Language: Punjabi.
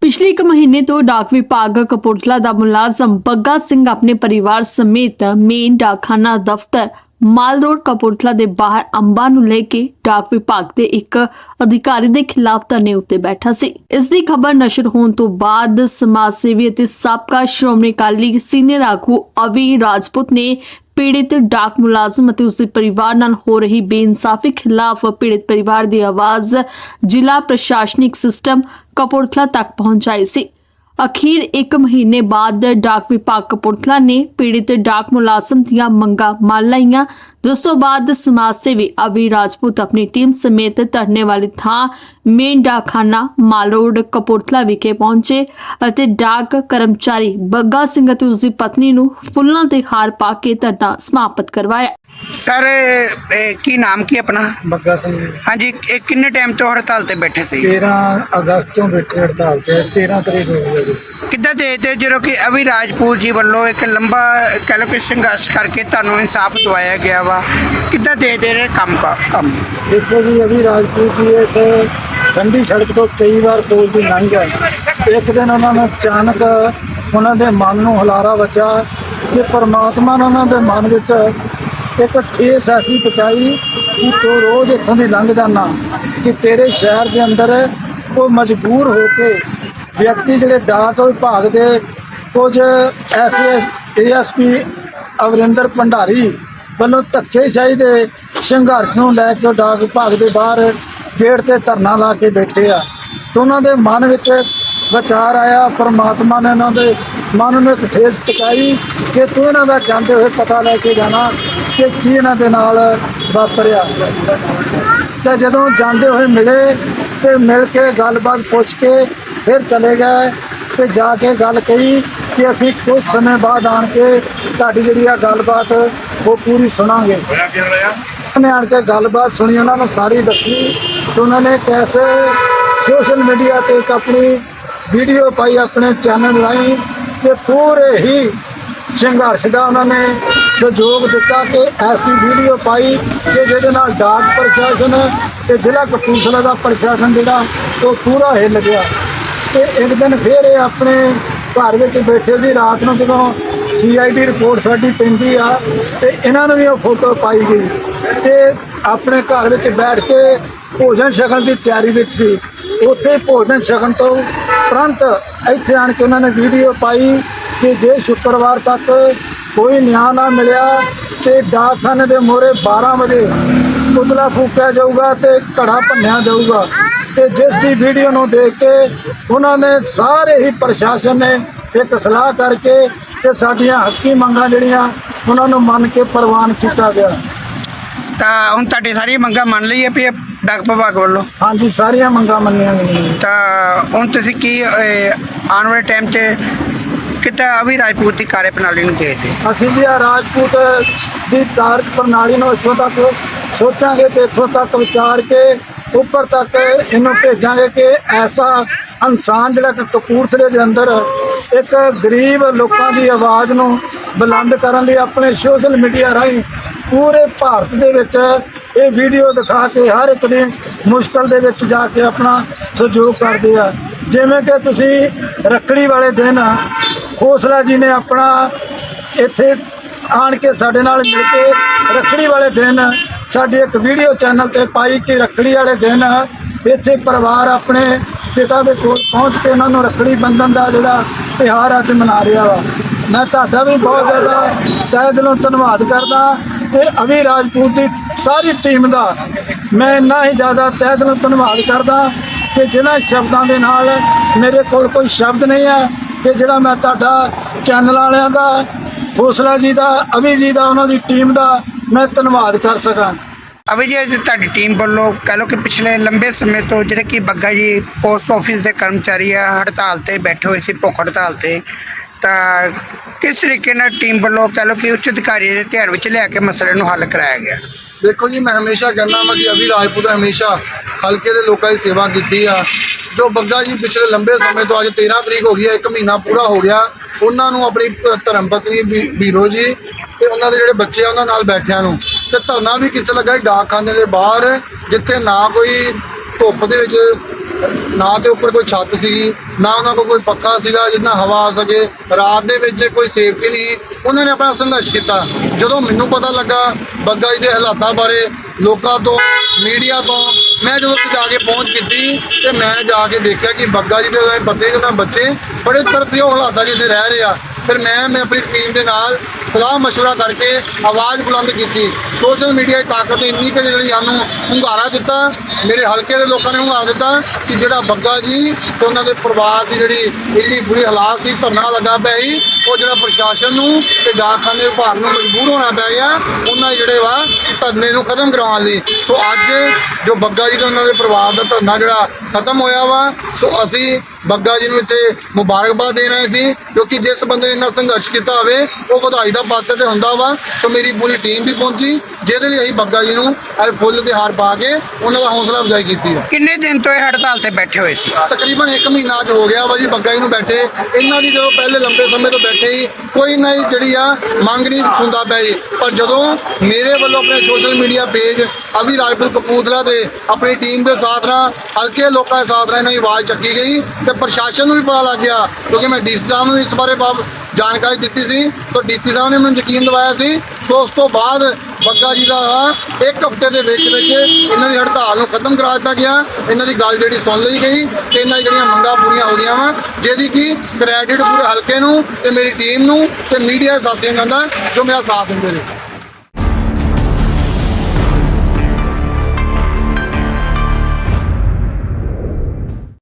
ਪਿਛਲੇ ਇੱਕ ਮਹੀਨੇ ਤੋਂ ਡਾਕ ਵਿਭਾਗ ਕਪੂਰਥਲਾ ਦਾ ਮੁਲਾਜ਼ਮ ਬੱਗਾ ਸਿੰਘ ਆਪਣੇ ਪਰਿਵਾਰ ਸਮੇਤ ਮੇਨ ਡਾਕਖਾਨਾ ਦਫ਼ਤਰ ਮਾਲ ਰੋਡ ਕਪੂਰਥਲਾ ਦੇ ਬਾਹਰ ਅੰਬਾ ਨੂੰ ਲੈ ਕੇ ਡਾਕ ਵਿਭਾਗ ਦੇ ਇੱਕ ਅਧਿਕਾਰੀ ਦੇ ਖਿਲਾਫ ਧਰਨੇ ਉੱਤੇ ਬੈਠਾ ਸੀ। ਇਸ ਦੀ ਖਬਰ ਨਸ਼ਰ ਹੋਣ ਤੋਂ ਬਾਅਦ ਸਮਾਜ ਸੇਵੀ ਅਤੇ ਸਾਬਕਾ ਸ਼੍ਰੋਮਣੀ ਅਕਾਲੀ ਸੀਨੀਅਰ ਆਗੂ ਅਵੀ ਰਾਜਪੂਤ ਨੇ ਪੀੜਿਤ ਡਾਕ ਮੁਲਾਜ਼ਮ ਅਤੇ ਉਸਦੇ ਪਰਿਵਾਰ ਨਾਲ ਹੋ ਰਹੀ ਬੇਇਨਸਾਫੀ ਖਿਲਾਫ ਪੀੜਿਤ ਪਰਿਵਾਰ ਦੀ ਆਵਾਜ਼ ਜ਼ਿਲ੍ਹਾ ਪ੍ਰਸ਼ਾਸਨਿਕ ਸਿਸਟਮ ਕਪੂਰਥਲਾ ਤੱਕ ਪਹੁੰਚਾਈ ਸੀ। ਅਖੀਰ ਇੱਕ ਮਹੀਨੇ ਬਾਅਦ ਡਾਕ ਵਿਭਾਗ ਕਪੂਰਥਲਾ ਨੇ ਪੀੜਿਤ ਡਾਕ ਮੁਲਾਜ਼ਮ ਦੀਆਂ ਮੰਗਾਂ ਮੰਨ ਲਈਆਂ। ਜਿਸ ਤੋਂ ਬਾਅਦ ਸਮਾਜ ਸੇਵੀ ਅਵੀ ਰਾਜਪੂਤ ਆਪਣੀ ਟੀਮ ਸਮੇਤ ਧਰਨੇ ਵਾਲੀ ਥਾਂ ਮੇਨ ਡਾਕਖਾਨਾ ਮਾਲ ਰੋਡ ਕਪੂਰਥਲਾ ਵਿਖੇ ਪਹੁੰਚੇ ਅਤੇ ਡਾਕ ਕਰਮਚਾਰੀ ਬੱਗਾ ਸਿੰਘ ਅਤੇ ਉਸਦੀ ਪਤਨੀ ਨੂੰ ਫੁੱਲਾਂ ਦੇ ਹਾਰ ਪਾ ਕੇ ਧਰਨਾ ਸਮਾਪਤ ਕਰਵਾਇਆ। ਸਰ ਇਹ- ਕੀ ਨਾਮ ਕੀ ਆਪਣਾ? ਬੱਗਾ ਸਿੰਘ ਹਾਂਜੀ ਇਹ ਕਿੰਨੇ ਟਾਈਮ ਤੋਂ ਹੜਤਾਲ ਤੇ ਬੈਠੇ ਸੀ? 13 ਅਗਸਤ ਤੋਂ ਬੈਠੇ ਹੜਤਾਲ ਤੇ 13 ਤਰੀਕ ਹੋ ਗਈ ਹੈ। ਜੀ ਕਿੱਦਾਂ ਦੇ ਜਦੋਂ ਕਿ ਅਭੀ ਰਾਜਪੂਤ ਜੀ ਵੱਲੋਂ ਇੱਕ ਲੰਬਾ ਕਹਿ ਸੰਘਰਸ਼ ਕਰਕੇ ਤੁਹਾਨੂੰ ਇਨਸਾਫ ਦਵਾਇਆ ਗਿਆ ਵਾ। ਕਿੱਦਾਂ ਦੇ ਰਹੇ ਕੰਮ ਕਾ ਕੰਮ? ਦੇਖੋ ਜੀ, ਅਭੀ ਰਾਜਪੂਤ ਜੀ ਇਸ ਠੰਡੀ ਸੜਕ ਤੋਂ ਕਈ ਵਾਰ ਕੋਲ ਦੀ ਲੰਘ ਗਏ। ਇੱਕ ਦਿਨ ਉਹਨਾਂ ਨੂੰ ਅਚਾਨਕ ਉਹਨਾਂ ਦੇ ਮਨ ਨੂੰ ਹੁਲਾਰਾ ਵੱਜਾ ਕਿ ਪਰਮਾਤਮਾ ਨੇ ਉਹਨਾਂ ਦੇ ਮਨ ਵਿੱਚ ਇੱਕ ਠੇਸ ਐਸੀ ਪਹੁੰਚਾਈ ਕਿ ਤੂੰ ਰੋਜ਼ ਇੱਥੋਂ ਦੀ ਲੰਘ ਜਾਣਾ ਕਿ ਤੇਰੇ ਸ਼ਹਿਰ ਦੇ ਅੰਦਰ ਉਹ ਮਜਬੂਰ ਹੋ ਕੇ ਵਿਅਕਤੀ ਜਿਹੜੇ ਡਾਕ ਵਿਭਾਗ ਦੇ ਕੁਝ ਐਸੇ ਏਐਸਪੀ ਅਵਰਿੰਦਰ ਭੰਡਾਰੀ ਵੱਲੋਂ ਧੱਕੇਸ਼ਾਹੀ ਦੇ ਸੰਘਰਸ਼ ਨੂੰ ਲੈ ਕੇ ਉਹ ਡਾਕ ਵਿਭਾਗ ਦੇ ਬਾਹਰ ਗੇਟ ਤੇ ਧਰਨਾ ਲਾ ਕੇ ਬੈਠੇ ਆ। ਤੇ ਉਹਨਾਂ ਦੇ ਮਨ ਵਿੱਚ ਵਿਚਾਰ ਆਇਆ, ਪਰਮਾਤਮਾ ਨੇ ਉਹਨਾਂ ਦੇ ਮਨ ਨੂੰ ਇੱਕ ਠੇਸ ਪਕਾਈ ਕਿ ਤੂੰ ਇਹਨਾਂ ਦਾ ਜਾਂਦੇ ਹੋਏ ਪਤਾ ਲੈ ਕੇ ਜਾਣਾ ਕਿ ਕੀ ਇਹਨਾਂ ਦੇ ਨਾਲ ਵਾਪਰਿਆ। ਤੇ ਜਦੋਂ ਜਾਂਦੇ ਹੋਏ ਮਿਲੇ ਤੇ ਮਿਲ ਕੇ ਗੱਲਬਾਤ ਪੁੱਛ ਕੇ ਫਿਰ ਚਲੇ ਗਏ ਤੇ ਜਾ ਕੇ ਗੱਲ ਕਹੀ ਕਿ ਅਸੀਂ ਕੁਝ ਸਮੇਂ ਬਾਅਦ ਆਣ ਕੇ ਤੁਹਾਡੀ ਜਿਹੜੀ ਆ ਗੱਲਬਾਤ ਉਹ ਪੂਰੀ ਸੁਣਾਂਗੇ। ਉਹਨੇ ਆਣ ਕੇ ਗੱਲਬਾਤ ਸੁਣੀ ਉਹਨਾਂ ਨੂੰ ਸਾਰੀ ਦੱਸੀ ਤੇ ਉਹਨਾਂ ਨੇ ਕੈਸੇ ਸੋਸ਼ਲ ਮੀਡੀਆ ਤੇ ਇੱਕ ਆਪਣੀ ਵੀਡੀਓ ਪਾਈ ਆਪਣੇ ਚੈਨਲ ਰਾਹੀਂ ਤੇ ਪੂਰੇ ਹੀ ਸੰਘਰਸ਼ ਦਾ ਉਹਨਾਂ ਨੇ ਸਹਿਯੋਗ ਦਿੱਤਾ ਕਿ ਐਸੀ ਵੀਡੀਓ ਪਾਈ ਕਿ ਜਿਹਦੇ ਨਾਲ ਡਾਕ ਪ੍ਰਸ਼ਾਸਨ ਤੇ ਜ਼ਿਲ੍ਹਾ ਕਪੂਰਥਲਾ ਦਾ ਪ੍ਰਸ਼ਾਸਨ ਜਿਹੜਾ ਉਹ ਪੂਰਾ ਹਿੱਲ ਗਿਆ। ਤੇ ਇੱਕ ਦਿਨ ਫਿਰ ਇਹ ਆਪਣੇ ਘਰ ਵਿੱਚ ਬੈਠੇ ਸੀ, ਰਾਤ ਨੂੰ ਜਦੋਂ ਸੀਆਈਡੀ ਰਿਪੋਰਟ ਸਾਡੀ ਪੈਂਦੀ ਆ ਤੇ ਇਹਨਾਂ ਨੂੰ ਵੀ ਉਹ ਫੋਟੋ ਪਾਈ ਗਈ ਤੇ ਆਪਣੇ ਘਰ ਵਿੱਚ ਬੈਠ ਕੇ ਭੋਜਨ ਛਕਣ ਦੀ ਤਿਆਰੀ ਵਿੱਚ ਸੀ। ਉੱਥੇ ਭੋਜਨ ਛਕਣ ਤੋਂ ਤੁਰੰਤ ਇੱਥੇ ਆਣ ਕੇ ਉਹਨਾਂ ਨੇ ਵੀਡੀਓ ਪਾਈ ਕਿ ਜੇ ਸ਼ੁੱਕਰਵਾਰ ਤੱਕ ਕੋਈ ਨਿਆਂ ਨਾ ਮਿਲਿਆ ਤੇ ਡਾਕਖਾਨੇ ਦੇ ਮੋਹਰੇ 12 ਵਜੇ ਪੁਤਲਾ ਫੂਕਿਆ ਜਾਊਗਾ ਤੇ ਘੜਾ ਭੰਨਿਆ ਜਾਊਗਾ। ਤੇ ਜਿਸ ਦੀ ਵੀਡੀਓ ਨੂੰ ਦੇਖ ਕੇ ਉਹਨਾਂ ਨੇ ਸਾਰੇ ਹੀ ਪ੍ਰਸ਼ਾਸਨ ਨੇ ਇੱਕ ਸਲਾਹ ਕਰਕੇ ਤੇ ਸਾਡੀਆਂ ਹੱਕੀ ਮੰਗਾਂ ਜਿਹੜੀਆਂ ਉਹਨਾਂ ਨੂੰ ਮੰਨ ਕੇ ਪ੍ਰਵਾਨ ਕੀਤਾ ਗਿਆ। ਤਾਂ ਹੁਣ ਤੁਹਾਡੀ ਸਾਰੀ ਮੰਗਾਂ ਮੰਨ ਲਈ ਹੈ ਵੀ ਇਹ ਡਾਕ ਵਿਭਾਗ ਵੱਲੋਂ ਹਾਂਜੀ ਸਾਰੀਆਂ ਮੰਗਾਂ ਮੰਨੀਆਂ ਗਈਆਂ। ਤਾਂ ਹੁਣ ਤੁਸੀਂ ਕੀ ਇਹ, ਆਉਣ ਵਾਲੇ ਟਾਈਮ ਤੇ ਕਿੱਦਾਂ ਅਭੀ ਰਾਜਪੂਤ ਦੀ ਕਾਰਜ ਪ੍ਰਣਾਲੀ ਨੂੰ ਦੇਖਦੇ ਅਸੀਂ ਜੀ ਆ ਰਾਜਪੂਤ ਦੀ ਕਾਰਜ ਪ੍ਰਣਾਲੀ ਨੂੰ ਇੱਥੋਂ ਤੱਕ ਸੋਚਾਂਗੇ ਤੇ ਇੱਥੋਂ ਤੱਕ ਵਿਚਾਰ ਕੇ ਉੱਪਰ ਤੱਕ ਇਹਨੂੰ ਭੇਜਾਂਗੇ ਕਿ ਐਸਾ ਇਨਸਾਨ ਜਿਹੜਾ ਕਿ ਕਪੂਰਥਲੇ ਦੇ ਅੰਦਰ ਇੱਕ ਗਰੀਬ ਲੋਕਾਂ ਦੀ ਆਵਾਜ਼ ਨੂੰ ਬੁਲੰਦ ਕਰਨ ਲਈ ਆਪਣੇ ਸੋਸ਼ਲ ਮੀਡੀਆ ਰਾਹੀਂ ਪੂਰੇ ਭਾਰਤ ਦੇ ਵਿੱਚ ਇਹ ਵੀਡੀਓ ਦਿਖਾ ਕੇ ਹਰ ਇੱਕ ਦੀ ਮੁਸ਼ਕਲ ਦੇ ਵਿੱਚ ਜਾ ਕੇ ਆਪਣਾ ਸਹਿਯੋਗ ਕਰਦੇ ਆ। ਜਿਵੇਂ ਕਿ ਤੁਸੀਂ ਰੱਖੜੀ ਵਾਲੇ ਦਿਨ ਖੋਸਲਾ ਜੀ ਨੇ ਆਪਣਾ ਇੱਥੇ ਆਣ ਕੇ ਸਾਡੇ ਨਾਲ ਮਿਲ ਕੇ ਰੱਖੜੀ ਵਾਲੇ ਦਿਨ ਸਾਡੀ ਇੱਕ ਵੀਡੀਓ ਚੈਨਲ ਤੇ ਪਾਈ ਕਿ ਰੱਖੜੀ ਵਾਲੇ ਦਿਨ ਇੱਥੇ ਪਰਿਵਾਰ ਆਪਣੇ ਪਿਤਾ ਦੇ ਕੋਲ ਪਹੁੰਚ ਕੇ ਉਹਨਾਂ ਨੂੰ ਰੱਖੜੀ ਬੰਧਨ ਦਾ ਜਿਹੜਾ ਤਿਉਹਾਰ ਅੱਜ ਮਨਾ ਰਿਹਾ ਵਾ। ਮੈਂ ਤੁਹਾਡਾ ਵੀ ਬਹੁਤ ਜ਼ਿਆਦਾ ਤਹਿ ਦਿਲੋਂ ਧੰਨਵਾਦ ਕਰਦਾ ਤੇ ਅਵੀ ਰਾਜਪੂਤ ਦੀ ਸਾਰੀ ਟੀਮ ਦਾ ਮੈਂ ਇੰਨਾ ਹੀ ਜ਼ਿਆਦਾ ਤਹਿ ਦਿਲੋਂ ਧੰਨਵਾਦ ਕਰਦਾ ਕਿ ਜਿਨ੍ਹਾਂ ਸ਼ਬਦਾਂ ਦੇ ਨਾਲ ਮੇਰੇ ਕੋਲ ਕੋਈ ਸ਼ਬਦ ਨਹੀਂ ਹੈ ਕਿ ਜਿਹੜਾ ਮੈਂ ਤੁਹਾਡਾ ਚੈਨਲ ਵਾਲਿਆਂ ਦਾ ਹੌਸਲਾ ਜੀ ਦਾ ਅਭੀ ਜੀ ਦਾ, ਉਹਨਾਂ ਦੀ ਟੀਮ ਦਾ ਮੈਂ ਧੰਨਵਾਦ ਕਰ ਸਕਾਂ। ਅਭੀ ਜੀ ਅੱਜ ਤੁਹਾਡੀ ਟੀਮ ਵੱਲੋਂ ਕਹਿ ਲਓ ਕਿ ਪਿਛਲੇ ਲੰਬੇ ਸਮੇਂ ਤੋਂ ਜਿਹੜੇ ਕਿ ਬੱਗਾ ਜੀ ਪੋਸਟ ਆਫਿਸ ਦੇ ਕਰਮਚਾਰੀ ਆ ਹੜਤਾਲ ਤੇ ਬੈਠੇ ਹੋਏ ਸੀ ਭੁੱਖ ਹੜਤਾਲ ਤੇ ਤਾਂ ਕਿਸ ਤਰੀਕੇ ਨਾਲ ਟੀਮ ਵੱਲੋਂ ਕਹਿ ਲਓ ਕਿ ਉੱਚ ਅਧਿਕਾਰੀ ਦੇ ਧਿਆਨ ਵਿੱਚ ਲਿਆ ਕੇ ਮਸਲੇ ਨੂੰ ਹੱਲ ਕਰਾਇਆ ਗਿਆ? ਦੇਖੋ ਜੀ ਮੈਂ ਹਮੇਸ਼ਾ ਕਹਿੰਦਾ ਮੈਂ ਕਿ ਅਭੀ ਰਾਜਪੂਤ ਹਮੇਸ਼ਾ ਹਲਕੇ ਦੇ ਲੋਕਾਂ ਦੀ ਸੇਵਾ ਕੀਤੀ ਆ। ਜੋ ਬੱਗਾ ਜੀ ਪਿਛਲੇ ਲੰਬੇ ਸਮੇਂ ਤੋਂ ਅੱਜ 13 ਤਰੀਕ ਹੋ ਗਈ ਹੈ ਇੱਕ ਮਹੀਨਾ ਪੂਰਾ ਹੋ ਗਿਆ। ਉਹਨਾਂ ਨੂੰ ਆਪਣੀ ਪ- ਧਰਮ ਪਤਨੀ ਬੀਰੋ ਜੀ ਤੇ ਉਹਨਾਂ ਦੇ ਜਿਹੜੇ ਬੱਚੇ ਆ ਉਹਨਾਂ ਨਾਲ ਬੈਠਿਆਂ ਨੂੰ। ਤੇ ਧਰਨਾ ਵੀ ਕਿੱਥੇ ਲੱਗਾ ਡਾਕਖਾਨੇ ਦੇ ਬਾਹਰ, ਜਿੱਥੇ ਨਾ ਕੋਈ ਧੁੱਪ ਦੇ ਵਿੱਚ, ਨਾ ਤੇ ਉੱਪਰ ਕੋਈ ਛੱਤ ਸੀਗੀ ਨਾ ਉਹਨਾਂ ਕੋਲ ਕੋਈ ਪੱਕਾ ਸੀਗਾ ਜਿੰਨਾ ਹਵਾ ਆ ਸਕੇ। ਰਾਤ ਦੇ ਵਿੱਚ ਕੋਈ ਸੇਫਟੀ ਨਹੀਂ ਉਹਨਾਂ ਨੇ ਆਪਣਾ ਸੰਘਰਸ਼ ਕੀਤਾ। ਜਦੋਂ ਮੈਨੂੰ ਪਤਾ ਲੱਗਾ ਬੱਗਾ ਜੀ ਦੇ ਹਾਲਾਤਾਂ ਬਾਰੇ ਲੋਕਾਂ ਤੋਂ, ਮੀਡੀਆ ਤੋਂ। ਮੈਂ ਜਦੋਂ ਉੱਥੇ ਜਾ ਕੇ ਪਹੁੰਚ ਕੀਤੀ ਤੇ ਮੈਂ ਜਾ ਕੇ ਦੇਖਿਆ ਕਿ ਬੱਗਾ ਜੀ ਦੇ ਬੰਦੇ ਪਤੀ ਦੇ ਨਾਲ ਬੱਚੇ ਬੜੇ ਤਰਸਯੋਗ ਹਾਲਾਤਾਂ 'ਚ ਇੱਥੇ ਰਹਿ ਰਹੇ ਆ। ਫਿਰ ਮੈਂ ਮੈਂ ਆਪਣੀ ਟੀਮ ਦੇ ਨਾਲ ਸਲਾਹ ਮਸ਼ਵਰਾ ਕਰਕੇ ਆਵਾਜ਼ ਬੁਲੰਦ ਕੀਤੀ। ਸੋਸ਼ਲ ਮੀਡੀਆ ਦੀ ਤਾਕਤ ਨੇ ਇੰਨੀ ਕਿ ਜਿਹੜੀ ਸਾਨੂੰ ਹੁੰਗਾਰਾ ਦਿੱਤਾ, ਮੇਰੇ ਹਲਕੇ ਦੇ ਲੋਕਾਂ ਨੇ ਹੁੰਗਾਰਾ ਦਿੱਤਾ ਕਿ ਜਿਹੜਾ ਬੱਗਾ ਜੀ ਤੇ ਉਹਨਾਂ ਦੇ ਪਰਿਵਾਰ ਦੀ ਜਿਹੜੀ ਇੰਨੀ ਬੁਰੀ ਹਾਲਾਤ ਸੀ, ਧਰਨਾ ਲੱਗਾ ਪਿਆ ਸੀ, ਉਹ ਜਿਹੜਾ ਪ੍ਰਸ਼ਾਸਨ ਨੂੰ ਤੇ ਡਾਕਖਾਨੇ ਵਿਭਾਗ ਨੂੰ ਮਜਬੂਰ ਹੋਣਾ ਪੈ ਗਿਆ, ਉਹਨਾਂ ਜਿਹੜੇ ਵਾ ਧਰਨੇ ਨੂੰ ਖਤਮ ਕਰਵਾਉਣ ਲਈ। ਸੋ ਅੱਜ ਜੋ ਬੱਗਾ ਜੀ ਤੇ ਉਹਨਾਂ ਦੇ ਪਰਿਵਾਰ ਦਾ ਧਰਨਾ ਜਿਹੜਾ ਖਤਮ ਹੋਇਆ ਵਾ, ਸੋ ਅਸੀਂ ਬੱਗਾ ਜੀ ਨੂੰ ਇੱਥੇ ਮੁਬਾਰਕਬਾਦ ਦੇ ਰਹੇ ਸੀ, ਕਿਉਂਕਿ ਜਿਸ ਬੰਦੇ ਨੇ ਇੰਨਾ ਸੰਘਰਸ਼ ਕੀਤਾ ਹੋਵੇ, ਉਹ ਵਧਾਈ ਦਾ ਪਾਤਰ ਤੇ ਹੁੰਦਾ ਵਾ, ਸੋ ਮੇਰੀ ਪੂਰੀ ਟੀਮ ਵੀ ਪਹੁੰਚੀ ਜਿਹਦੇ ਲਈ ਅਸੀਂ ਬੱਗਾ ਜੀ ਨੂੰ ਅੱਜ ਫੁੱਲ ਤੇ ਹਾਰ ਪਾ ਕੇ ਉਹਨਾਂ ਦਾ ਹੌਸਲਾ ਅਫਜ਼ਾਈ ਕੀਤੀ ਹੈ ਕਿੰਨੇ ਦਿਨ ਤੋਂ ਇਹ ਹੜਤਾਲ ਤੇ ਬੈਠੇ ਹੋਏ ਸੀ? ਤਕਰੀਬਨ 1 ਮਹੀਨਾ ਅੱਜ ਹੋ ਗਿਆ ਵਾ ਜੀ ਬੱਗਾ ਜੀ ਨੂੰ ਬੈਠੇ। ਇਹਨਾਂ ਦੀ ਜਦੋਂ ਪਹਿਲੇ ਲੰਬੇ ਸਮੇਂ ਤੋਂ ਬੈਠੇ ਹੀ ਕੋਈ ਨਾ ਹੀ ਜਿਹੜੀ ਆ ਮੰਗ ਨਹੀਂ ਸੁਣਦਾ ਪਿਆ ਜੀ। ਪਰ ਜਦੋਂ ਮੇਰੇ ਵੱਲੋਂ ਆਪਣੇ ਸੋਸ਼ਲ ਮੀਡੀਆ ਪੇਜ ਅਭੀ ਰਾਜਪੁਰ ਕਪੂਰਥਲਾ ਦੇ ਆਪਣੀ ਟੀਮ ਦੇ ਸਾਥ ਨਾਲ ਹਲਕੇ ਲੋਕਾਂ ਦੇ ਸਾਥ ਨਾਲ ਇਹਨਾਂ ਦੀ ਆਵਾਜ਼ ਚੱਕੀ ਗਈ ਤੇ ਪ੍ਰਸ਼ਾਸਨ ਨੂੰ ਵੀ ਪਤਾ ਲੱਗ ਗਿਆ ਕਿਉਂਕਿ ਮੈਂ ਡੀਸੀ ਸਾਹਿਬ ਨੂੰ ਇਸ ਬਾਰੇ ਬਾਬ ਜਾਣਕਾਰੀ ਦਿੱਤੀ ਸੀ। ਤਾਂ ਡੀਸੀ ਸਾਹਿਬ ਨੇ ਮੈਨੂੰ ਯਕੀਨ ਦਿਵਾਇਆ ਸੀ। ਤੋਂ ਉਸ ਤੋਂ ਬਾਅਦ ਬੱਗਾ ਜੀ ਦਾ ਇੱਕ ਹਫ਼ਤੇ ਦੇ ਵਿੱਚ ਵਿੱਚ ਇਹਨਾਂ ਦੀ ਹੜਤਾਲ ਨੂੰ ਖਤਮ ਕਰਾ ਦਿੱਤਾ ਗਿਆ। ਇਹਨਾਂ ਦੀ ਗੱਲ ਜਿਹੜੀ ਸੁਣ ਲਈ ਗਈ ਤੇ ਇਹਨਾਂ ਦੀ ਜਿਹੜੀਆਂ ਮੰਗਾਂ ਪੂਰੀਆਂ ਹੋ ਗਈਆਂ ਵਾ, ਜਿਹਦੀ ਕਿ ਕ੍ਰੈਡਿਟ ਪੂਰੇ ਹਲਕੇ ਨੂੰ ਤੇ ਮੇਰੀ ਟੀਮ ਨੂੰ ਤੇ ਮੀਡੀਆ ਸਾਥੀਆਂ ਦਾ ਜੋ ਮੇਰਾ ਸਾਥ ਦਿੰਦੇ ਨੇ।